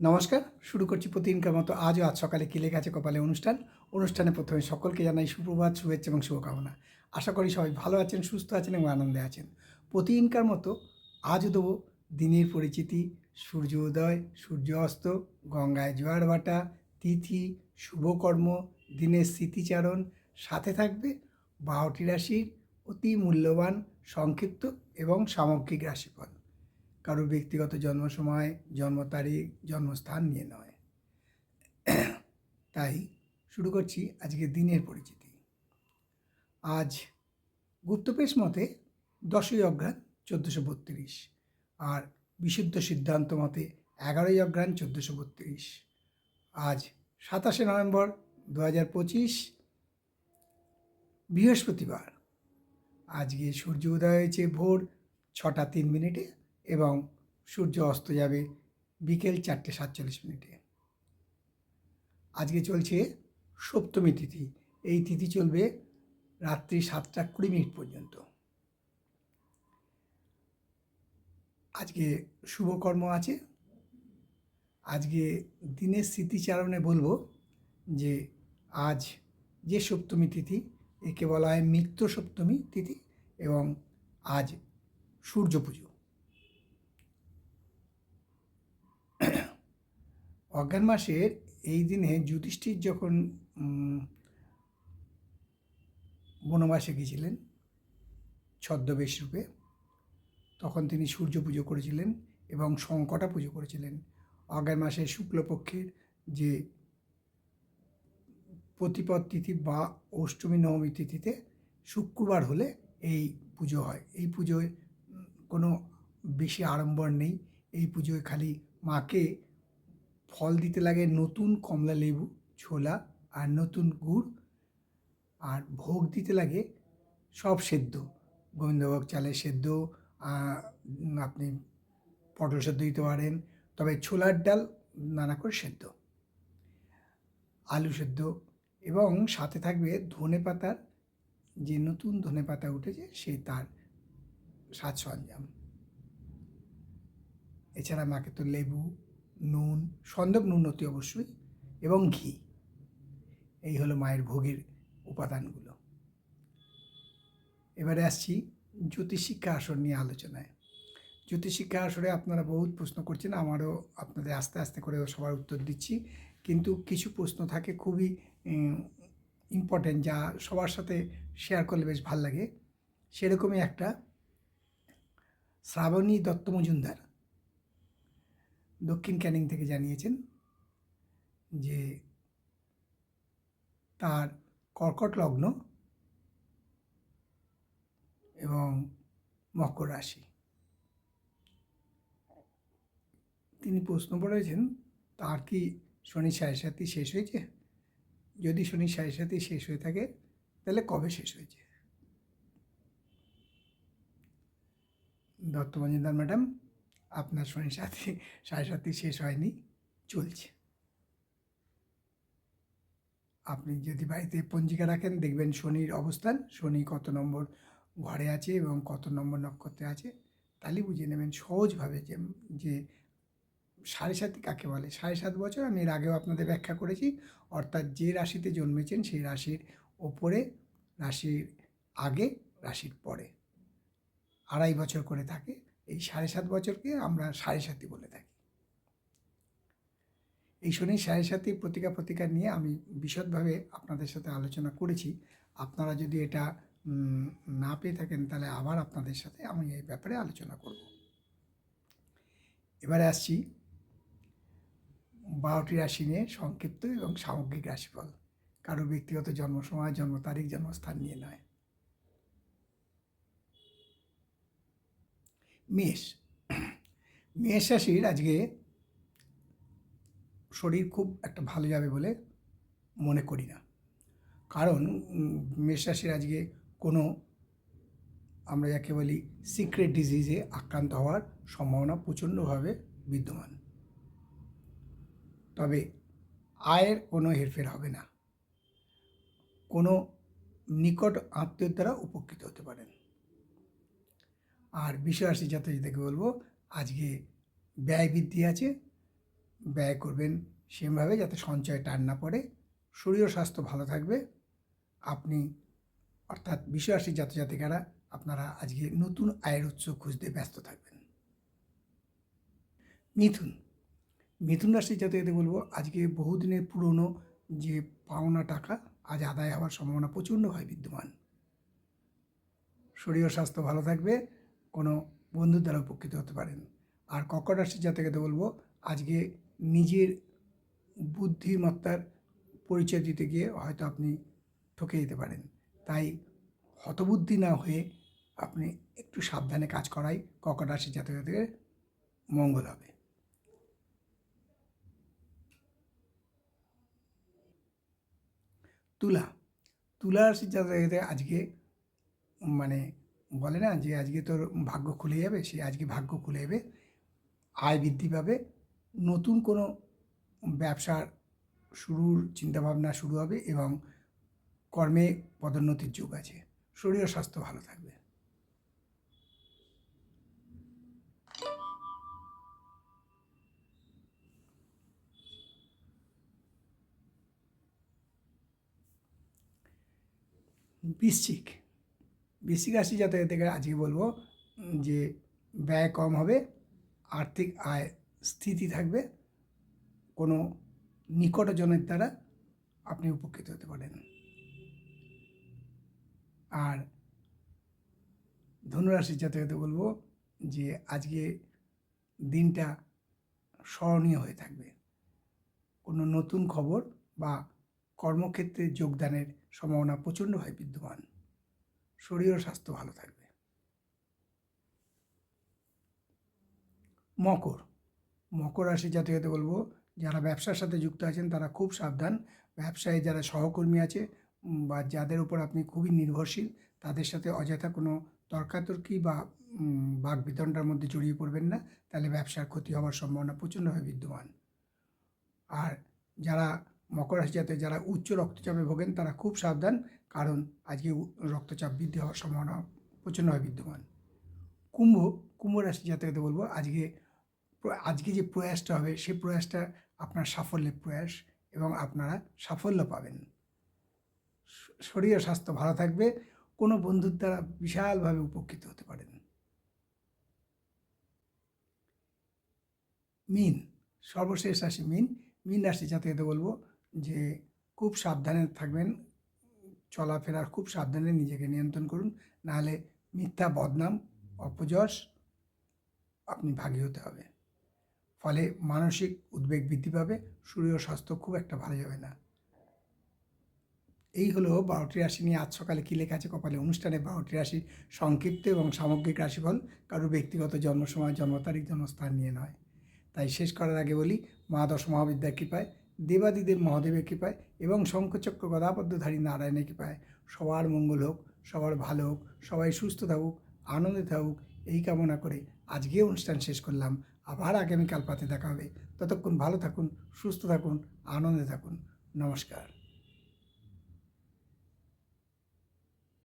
নমস্কার, শুরু করছি প্রতিদিনকার মতো আজও আজ সকালে কিলে গেছে কপালে অনুষ্ঠান। অনুষ্ঠানে প্রথমে সকলকে জানাই সুপ্রভাত, শুভেচ্ছা এবং শুভকামনা। আশা করি সবাই ভালো আছেন, সুস্থ আছেন এবং আনন্দে আছেন। প্রতিদিনকার মতো আজও দেবো দিনের পরিচিতি, সূর্য উদয়, সূর্য অস্ত, গঙ্গায় জোয়ার ভাটা, তিথি, শুভকর্ম, দিনের স্মৃতিচারণ, সাথে থাকবে বারোটি রাশির অতি মূল্যবান, সংক্ষিপ্ত এবং সামগ্রিক রাশিফল। কারোর ব্যক্তিগত জন্ম সময়, জন্ম তারিখ, জন্মস্থান নিয়ে নয়। তাই শুরু করছি আজকে দিনের পরিচিতি। আজ গুপ্তপেশ মতে দশই অঘ্রাণ চোদ্দোশো বত্রিশ আর বিশুদ্ধ সিদ্ধান্ত মতে এগারোই অঘ্রাণ চোদ্দোশো বত্রিশ। আজ সাতাশে নভেম্বর দু হাজার পঁচিশ বৃহস্পতিবার। আজকে সূর্য উদয় হয়েছে ভোর ছটা তিন মিনিটে। এবং সূর্য অস্ত যাবে বিকেল চারটে সাতচল্লিশ মিনিটে। আজকে চলছে সপ্তমী তিথি। এই তিথি চলবে রাত্রি সাতটা কুড়ি মিনিট পর্যন্ত। আজকে শুভকর্ম আছে। আজকে দিনের স্মৃতিচারণে বলব যে আজ যে সপ্তমী তিথি, একে বলা হয় মিত্র সপ্তমী তিথি এবং আজ সূর্য পুজো। অজ্ঞান মাসের এই দিনে যুধিষ্ঠির যখন বনবাসে গিয়েছিলেন ছদ্মবেশ রূপে, তখন তিনি সূর্য পুজো করেছিলেন এবং শঙ্কটা পুজো করেছিলেন। অজ্ঞান মাসের শুক্লপক্ষের যে প্রতিপদ তিথি বা অষ্টমী, নবমী তিথিতে শুক্রবার হলে এই পুজো হয়। এই পুজোয় কোনো বেশি আড়ম্বর নেই। এই পুজোয় খালি মাকে ফল দিতে লাগে নতুন কমলা লেবু, ছোলা আর নতুন গুড়। আর ভোগ দিতে লাগে সব সেদ্ধ, গোবিন্দভোগ চালের সেদ্ধ আপনি পটল সেদ্ধ দিতে পারেন, তবে ছোলার ডাল নানা করে সেদ্ধ। আলু সেদ্ধ এবং সাথে থাকবে ধনে পাতার যে নতুন ধনে পাতা উঠেছে সে তার সাজ সরঞ্জাম। এছাড়া মাকে তো লেবু নুন, সন্দক নুন অতি অবশ্যই, এবং ঘি। এই হলো মায়ের ভোগের উপাদানগুলো। এবারে আসছি জ্যোতিষিক্ষা আসর নিয়ে আলোচনায়। জ্যোতিষিক্ষা আসরে আপনারা বহুত প্রশ্ন করছেন, আমারও আপনাদের আস্তে আস্তে করে সবার উত্তর দিচ্ছি। কিন্তু কিছু প্রশ্ন থাকে খুবই ইম্পর্টেন্ট যা সবার সাথে শেয়ার করলে বেশ ভালো লাগে। সেরকমই একটা, শ্রাবণী দত্ত মজুমদার। দক্ষিণ ক্যানিং থেকে জানিয়েছেন যে তার কর্কট লগ্ন এবং মকর রাশি। তিনি প্রশ্ন করেছেন, তার কি শনি সাথী শেষ হয়েছে? যদি শনি সাথী শেষ হয়ে থাকে, তাহলে কবে শেষ হয়েছে? দত্ত মজুমদার ম্যাডাম আপনার শনি সাথে, সাড়ে সাথী শেষ হয়নি, চলছে। আপনি যদি বাড়িতে পঞ্জিকা রাখেন, দেখবেন শনির অবস্থান, শনি কত নম্বর ঘরে আছে এবং কত নম্বর নক্ষত্রে আছে, তাহলে বুঝে নেবেন সহজভাবে যে যে সাড়ে সাতই কাকে বলে? সাড়ে সাত বছর, আমি এর আগেও আপনাদের ব্যাখ্যা করেছি, অর্থাৎ যে রাশিতে জন্মেছেন, সেই রাশির ওপরে, রাশির আগে, রাশির পরে। আড়াই বছর করে থাকে এই সাড়ে সাত বছরকে আমরা সাড়ে সাতই বলে থাকি। এই শনি সাড়ে সাতই প্রতিকা প্রতিকার নিয়ে আমি বিশদভাবে আপনাদের সাথে আলোচনা করেছি। আপনারা যদি এটা না পেয়ে থাকেন তাহলে আবার আপনাদের সাথে আমি এই ব্যাপারে আলোচনা করব। এবারে আসছি বারোটি রাশি নিয়ে সংক্ষিপ্ত এবং সামগ্রিক রাশিফল। কারও ব্যক্তিগত জন্ম সময় জন্ম তারিখ, জন্মস্থান নিয়ে নয়। মেষ। মেষ রাশির আজকে শরীর খুব একটা ভালো যাবে বলে মনে করি না। কারণ মেষ রাশির আজকে কোনো আমরা যাকে বলি সিক্রেট ডিজিজে আক্রান্ত হওয়ার সম্ভাবনা প্রচণ্ডভাবে বিদ্যমান। তবে আয়ের কোনো হেরফের হবে না। কোনো নিকট আত্মীয়র দ্বারা উপকৃত হতে পারেন। আর রাশি জাতকদেরকে বলব, আজকে ব্যয় বৃদ্ধি আছে, ব্যয় করবেন সেভাবে যাতে সঞ্চয় টান না পড়ে, শরীর স্বাস্থ্য ভালো থাকবে। আপনি অর্থাৎ বিশ্বাসী জাতজাতিকারা আপনারা আজকে নতুন আয়ের উৎস খুঁজতে ব্যস্ত থাকবেন। মিথুন মিথুন রাশির জাতকদের বলব, আজকে বহুদিনের পুরনো যে পাওনা টাকা, আজ আদায় হওয়ার সম্ভাবনা প্রচণ্ডভাবে বিদ্যমান। শরীর স্বাস্থ্য ভালো থাকবে কোনো বন্ধুর দ্বারা উপকৃত হতে পারেন। আর কর্কট রাশির জাতককে বলব, আজকে নিজের বুদ্ধিমত্তার পরিচয় দিতে গিয়ে হয়তো আপনি ঠকে যেতে পারেন। তাই হতবুদ্ধি না হয়ে আপনি একটু সাবধানে কাজ করাই কর্কট রাশির জাতকদের মঙ্গল হবে। তুলা তুলা রাশির জাতকদের আজকে মানে বলে না যে আজকে তোর ভাগ্য খুলে যাবে, সে আজকে ভাগ্য খুলে যাবে, আয় বৃদ্ধি পাবে। নতুন কোনো ব্যবসার শুরুর চিন্তাভাবনা শুরু হবে এবং কর্মে পদোন্নতির যুগ আছে। শরীর স্বাস্থ্য ভালো থাকবে। বৃশ্চিক। বৃশ্চিক রাশি থেকে আজকে বলব যে ব্যয় কম হবে, আর্থিক আয় স্থিতি থাকবে, কোনো নিকটজনের দ্বারা আপনি উপকৃত হতে পারেন। আর ধনুরাশির জাতকতে বলব যে আজকে দিনটা স্মরণীয় হয়ে থাকবে। কোনো নতুন খবর বা কর্মক্ষেত্রে যোগদানের সম্ভাবনা প্রচণ্ডভাবে বিদ্যমান। শরীর ও স্বাস্থ্য ভালো থাকবে। মকর। মকর রাশি জাতকতে বলব, যারা ব্যবসার সাথে যুক্ত আছেন তারা খুব সাবধান। ব্যবসায় যারা সহকর্মী আছে বা যাদের উপর আপনি খুবই নির্ভরশীল, তাদের সাথে অযথা কোনো তর্কাতর্কি বা বাক বিতণ্ডার মধ্যে জড়িয়ে পড়বেন না। তাহলে ব্যবসার ক্ষতি হওয়ার সম্ভাবনা প্রচণ্ডভাবে বিদ্যমান। আর যারা মকর রাশি জাতক যারা উচ্চ রক্তচাপে ভোগেন, তারা খুব সাবধান। কারণ আজকে রক্তচাপ বৃদ্ধি হওয়ার সম্ভাবনা প্রচণ্ডভাবে বিদ্যমান। কুম্ভ কুম্ভ রাশি জাতকদের বলব, আজকে আজকে যে প্রয়াসটা হবে সেই প্রয়াসটা আপনার সাফল্যের প্রয়াস এবং আপনারা সাফল্য পাবেন। শরীর স্বাস্থ্য ভালো থাকবে, কোনো বন্ধুর দ্বারা বিশালভাবে উপকৃত হতে পারেন। মিন, সর্বশেষ রাশি মিন মিন রাশি জাতকদের বলব যে খুব সাবধানে থাকবেন চলাফেরার খুব সাবধানে নিজেকে নিয়ন্ত্রণ করুন। নাহলে মিথ্যা, বদনাম, অপযশ আপনি ভাগী হতে হবে। ফলে মানসিক উদ্বেগ বৃদ্ধি পাবে, শরীর স্বাস্থ্য খুব একটা ভালো যাবে না। এই হলো বারোটি রাশি নিয়ে আজ সকালে কী লেখা আছে কপালে? অনুষ্ঠানে বারোটি রাশির সংক্ষিপ্ত এবং সামগ্রিক রাশিফল। কারোর ব্যক্তিগত জন্ম সময়, জন্ম তারিখ, জন্মস্থান নিয়ে নয়। তাই শেষ করার আগে বলি মা দশ মহাবিদ্যার কৃপায় দেবাদিদেব মহাদেবের কৃপায় এবং শঙ্খচক্র গদাপদ্মধারী নারায়ণের কৃপায় সবার মঙ্গল হোক, সবার ভালো হোক, সবাই সুস্থ থাকুক, আনন্দে থাকুক, এই কামনা করে আজকে অনুষ্ঠান শেষ করলাম। আবার আগামীকাল পাতে দেখা হবে। ততক্ষণ ভালো থাকুন, সুস্থ থাকুন, আনন্দে থাকুন। নমস্কার।